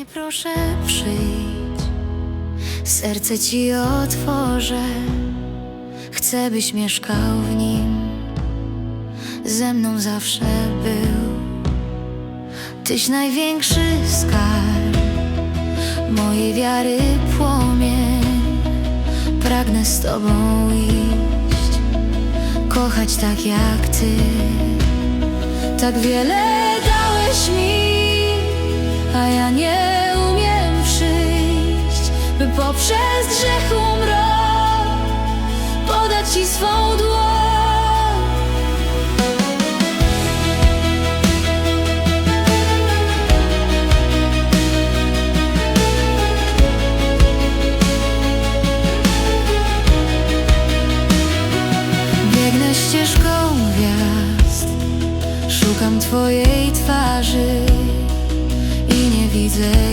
Panie, proszę przyjdź, serce ci otworzę. Chcę, byś mieszkał w nim, ze mną zawsze był. Tyś największy skarb mojej wiary płomień. Pragnę z tobą iść, kochać tak jak ty. Tak wiele by poprzez grzech umrok podać ci swą dłoń. Biegnę ścieżką gwiazd, szukam Twojej twarzy i nie widzę